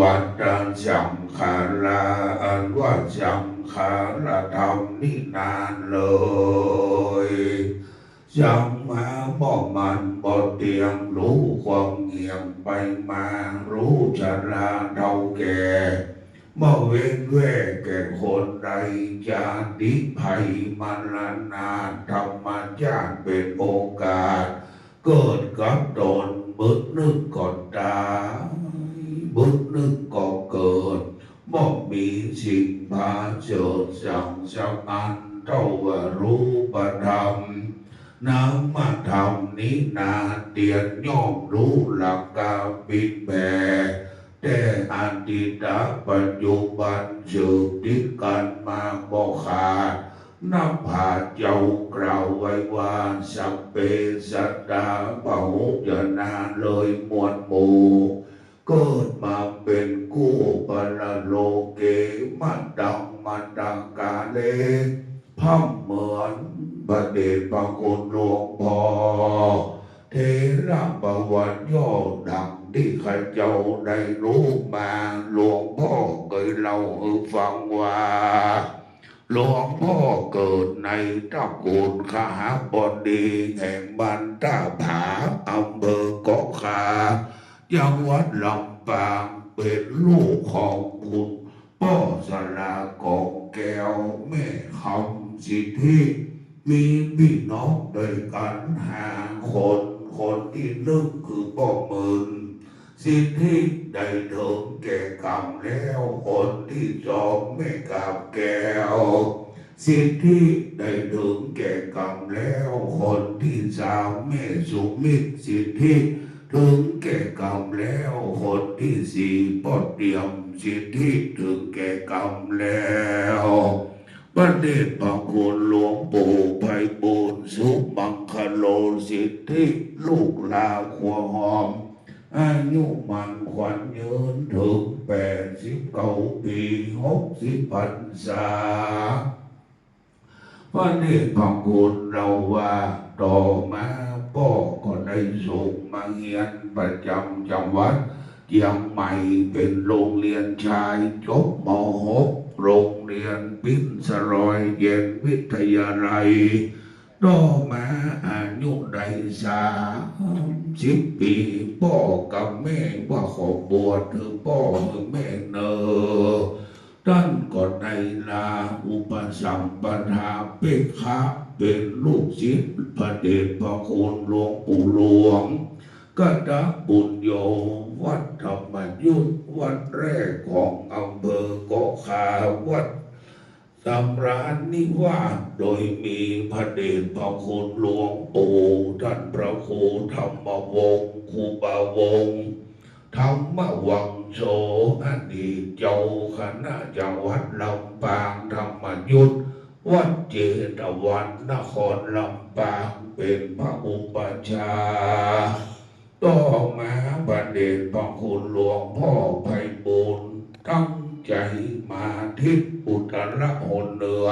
วัดดังสังขาราอันว่าสังขาราธรรมนี่นานเลยยังมาบอกมันบอกเตียงรู้ความเงียบไปมารู้ชราเท่าแก่เมื่เว้นแว่แก่คนใดจะดิภัยมันละนาธรรมชาติเป็นโอกาส เกิดกับตนบึกนึกก่อนตา บึกนึกก็เกิดบ่มีสิ่งพาเจิดสั่งสักอันเท่าว่ารูปธรรมน้ำมาธรรมนี้นาเตียนย่อมรู้หลักการบิดแบแต่อดีตปัจจุบันสืบติดกันมาบอกขาดนับผาเจ้ากล่าวไว้ว่าสัพเพสัตตาปะหุจนาเลยมวลหมู่ เกิดมาเป็นกู้ปรโลเกมันดังมันดังกาเลพัมเหมือนประเดชพระคุณหลวงพ่อเทระประวัติย่อดังที่ข้าเจ้าได้รู้มาหลวงพ่อเคยเล่าให้ฟังว่าหลวงพ่อเกิดในตระกูลขหาบดีแห่งบ้านท่าผาอำเภอเกาะคาจังหวัดลำปางเป็นลูกของคุณพ่อสลา กองแก้วแม่คำสิทธิมีพี่น้องด้วยกันห้าคนคนที่หนึ่งคือพ่อหมื่นสิทธิได้ถึงแก่กรรมแล้วคนที่สอง แก่กรรมแล้วคนที่สามแม่สุมิตรสิทธิถึงแก่กรรมแล้วคนที่สี่พ่อเตรียมสิทธิถึงแก่กรรมแล้วพระเดชพระคุณหลวงปู่ไพบูลสุมังคโลสิทธิลูกลาขัวหอม อายุมันขวัญยืนถึงแปดสิบเก้าปีหกสิบพรรษา พระเดชพระคุณเราว่าต่อมาพ่อก็ได้ส่งมาเรียนประจำจังหวัดเชียงใหม่เป็นโรงเรียนชายจบม .6 โรงเรียนปิ่นสรอยเย็นวิทยาลัยต่อมาอายุได้สามสิบปีพ่อกับแม่ว่าขอบวชคือพ่อคือแม่เนอ ท่านก็ได้ลาอุปสัมปทาเปกคะเป็นลูกศิษย์พระเดชพระคุณหลวงปู่หลวงกดาบุญโยวัดธรรมยุทธวัดแรกของอำเภอเกาะขาวัดสำราญนิวาสโดยมีพระเดชพระคุณหลวงปู่ท่านพระครูธรรมวงศ์ครูบาวงศ์ธรรมวัง สอดีตเจ้าคณะจังหวัดลำปางธรรมยุทธวัดเจตวันนครลำปางเป็นพระอุปัชฌาย์ต่อมาประเดชพระคุณหลวงพ่อไพบูลย์ตั้งใจมาทิศอุตรหนเหนือ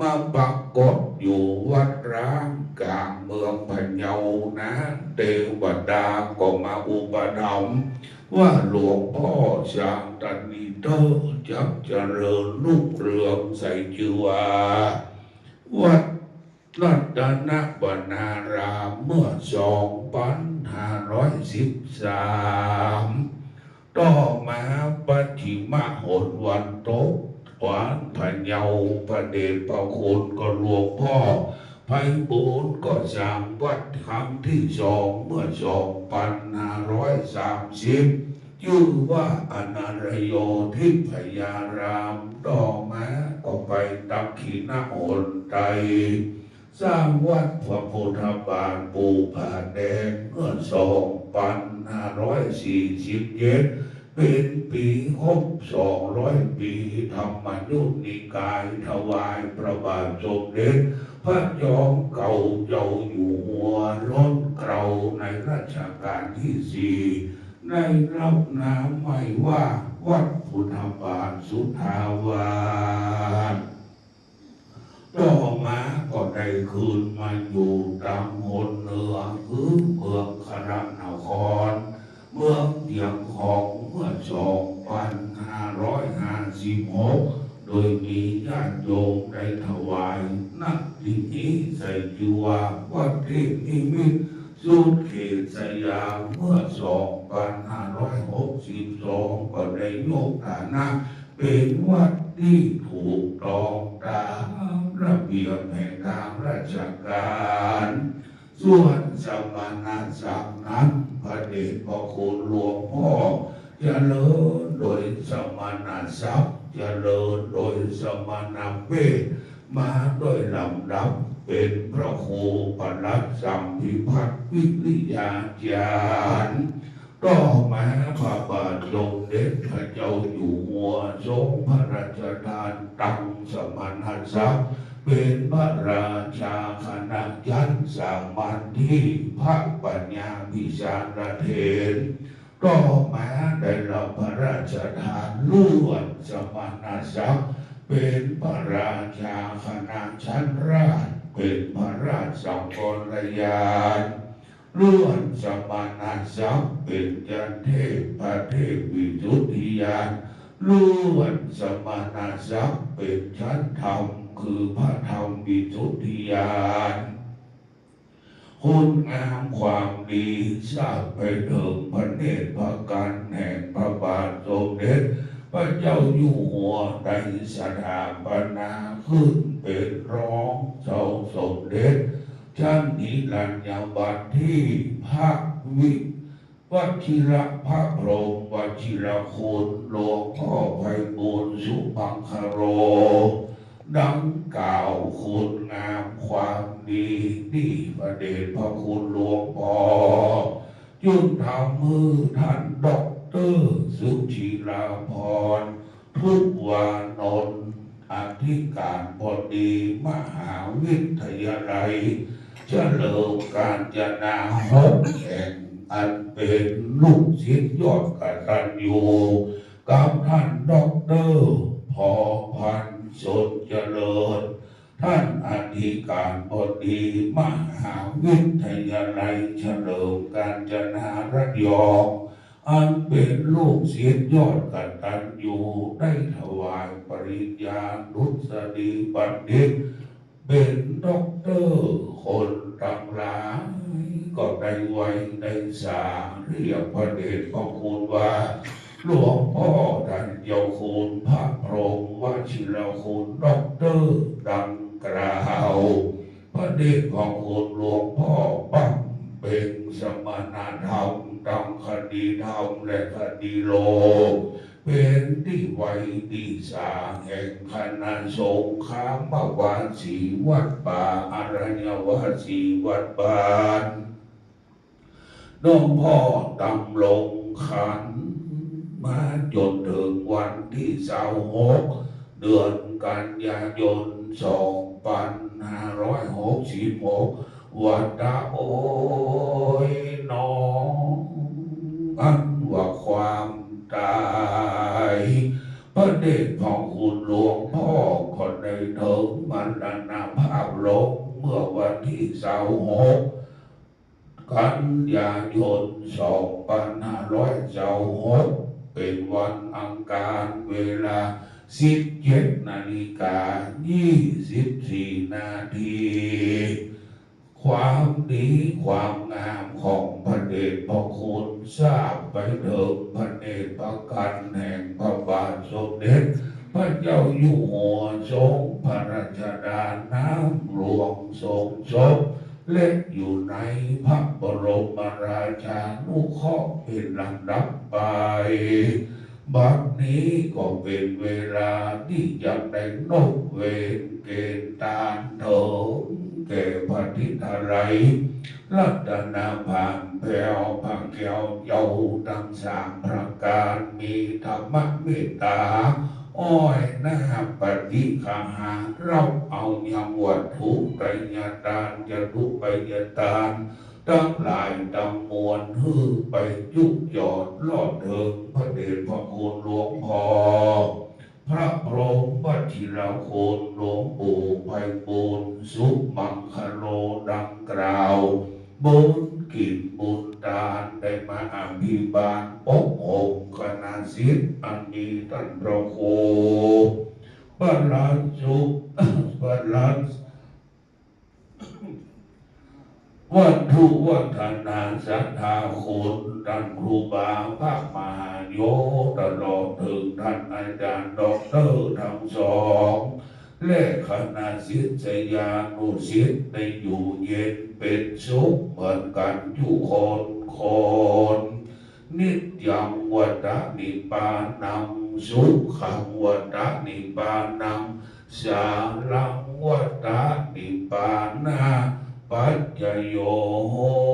มาปรากฏอยู่วัดร้างกลางเมืองพะเยานะ เทวดาก็มาอุปถัมภ์ ว่าหลวงพ่อสร้างตันนิโตจักเจริญรุ่งเรืองใส่ชื่อวาวัดรัตนบนารามเมื่อสองพันห้าร้อยสิบสามต่อมาปฏิมาหนวันโตหวานพะเยาพระเดชพระคุณก็หลวงพ่อ ไพบูลย์ก็สร้างวัดครั้งที่สองเมื่อสองพันห้าร้อยสามสิบชื่อว่าอนารโยทิพยารามต่อมาก็ไปตักขีนาโอนไตสร้างวัดพระพุทธบาทปูผาแดงเมื่อสองพันห้าร้อยสี่สิบเจ็ดเป็นปีครบสองร้อยปีธรรมยุทธนิกายถวายพระบาทสมเด็จ ระยอมเก่าเจ้าอยู่หัวล้นเกลาในรัชกาลที่สี่ได้รับนามใหม่ว่าวัดพุทธบาทสุทธาวาสต่อมาก็ได้คืนมาอยู่ตามหนเหนือคือเมืองครนคร เมืองเดียงของเมื่อสองพันหกโดยมีญาติโยมได้ถวาย นักที่นี้ใส่จีวาวัดเทพนิมิตรสุดเขตสยามเมื่อสองพันห้าร้อยหกสิบสองก็ได้ยกฐานะเป็นวัดที่ถูกต้องตามระเบียบแห่งทางราชการ ส่วนสมณศักดิ์นั้นพระเดชพระคุณหลวงพ่อเจริญโดยสมณศักดิ์เจริญโดยสมณเวท มาโดยลำดับเป็นพระครูปลัดสัมพิพัฒวิริยาจารย์ต่อมาพระบาทสมเด็จพระเจ้าอยู่หัวทรงพระราชทานตั้งสมณศักดิ์เป็นพระราชาคณะยันสามัญที่พระปัญญาพิสารเทนต่อมาได้รับพระราชทานล้วนสมณศักดิ์ เป็นพระราชาคณะชั้นราช เป็นพระราชสังฆยานล้วนสมณศักดิ์เป็นจันเทพพระเทพวิสุทธิยานล้วนสมณศักดิ์เป็นชั้นธรรมคือพระธรรมวิสุทธิยานคุณงามความดีทราบไปถึงพระเนตรพระกันแห่งพระบาทสมเด็จ พระเจ้าอยู่หัวได้สถาปนาขึ้นเป็นร้องเจ้าสมเด็จช่างนิรันยบัตที่พระวิวัชิระพระพรหมวชิระคุณหลวงพ่อไพบูลสุพังคโร ดังกล่าวคุณงามความดีที่ประเดชพระคุณหลวงพ่อจุนทำมือท่านด็อกเตอร์ สุชีราพร ทุกวานนท์อธิการบดีมหาวิทยาลัยเฉลิมการจนาหกแห่งอันเป็นลูกศิษย์ยอดกตัญญูกับท่านด็อกเตอร์พอพันสนเจริญ ท่านอธิการบดีมหาวิทยาลัยเฉลิมการจนาระยอง อันเป็นลูกศิษย์ยอดกตัญญูได้ถวายปริญญานุสดีบัณฑิต เป็นด็อกเตอร์คนต่างหลายก็ได้ไว้ได้สาเรียกพระเดชพระคุณว่าหลวงพ่อท่านเจ้าคุณพระพรหมวชิรคุณด็อกเตอร์ดังกล่าวพระเดชพระคุณหลวงพ่อปั้ง สมณธรรมตั้งคดีธรรมและคดีโลกเป็นที่ไว้ดีสาแห่งคณะสงฆ์ข้ามมาวานสีวัดป่าอรัญวาสีวัดบ้านน้องพ่อดำลงขัน มาจนถึงวันที่สาวหกเดือนกันยายนสองพันห้าร้อยหกสิบหก วัดตาโอยน้องอันว่าความตายพระเดชพระคุณหลวงพ่อก็ได้ถึงมันรณภาพลงเมื่อวันที่สาวหกกันยายนสองพันห้าร้อยเจ้าหกเป็นวันอังคารเวลาสิบเจ็ดนาฬิกายี่สิบสี่นาที ความดีความงามของพระเดชพระคุณทราบไปเถิดพระเดชพระกันแห่งพระบาทสมเด็จพระเจ้าอยู่หัวทรงพระราชดาน้ำหลวงทรงศพเล็กอยู่ในพระบรมราชานุเคราะห์เป็นลำดับไปบัดนี้ก็เป็นเวลาที่จะได้นกเวนเกณฑ์ตานเถิง แก่พระทิทไรยรัตนาผ่านแผ่วผักแก้วเจ้าทั้งสามประการมีธรรมเมตตา อ้อยน้าปฏิคังหาเราเอายังวัตถุไปญาตานจะทุไปญาตานตั้งหลายตังมวลฮือไปยุกยอดลอดเถิงพระเดชพระคุณหลวงพ่อ พระพรหมวชิรคุณหลวงปู่ไพบูลสุมังคโลดังกล่าวบุญกิจบุญทานได้มาอภิบาลปกองคณะสิทธิ์อันนี้ท่านพระโคบาลานสุขบาลานซ์วัตถุวัฒนาศรัทธาคุณท่านครูบาภาคมาโยตลอดถึงท่านอาจารย์ดอกเตอร์ทั้งสองและคณะศิษยานุศิษย์ได้อยู่เย็นเป็นสุขเหมือนกันอยู่คนคนนิจยังวัฏนิปานังสุขขังวัฏนิปานังสาลังวัฏนิปา But your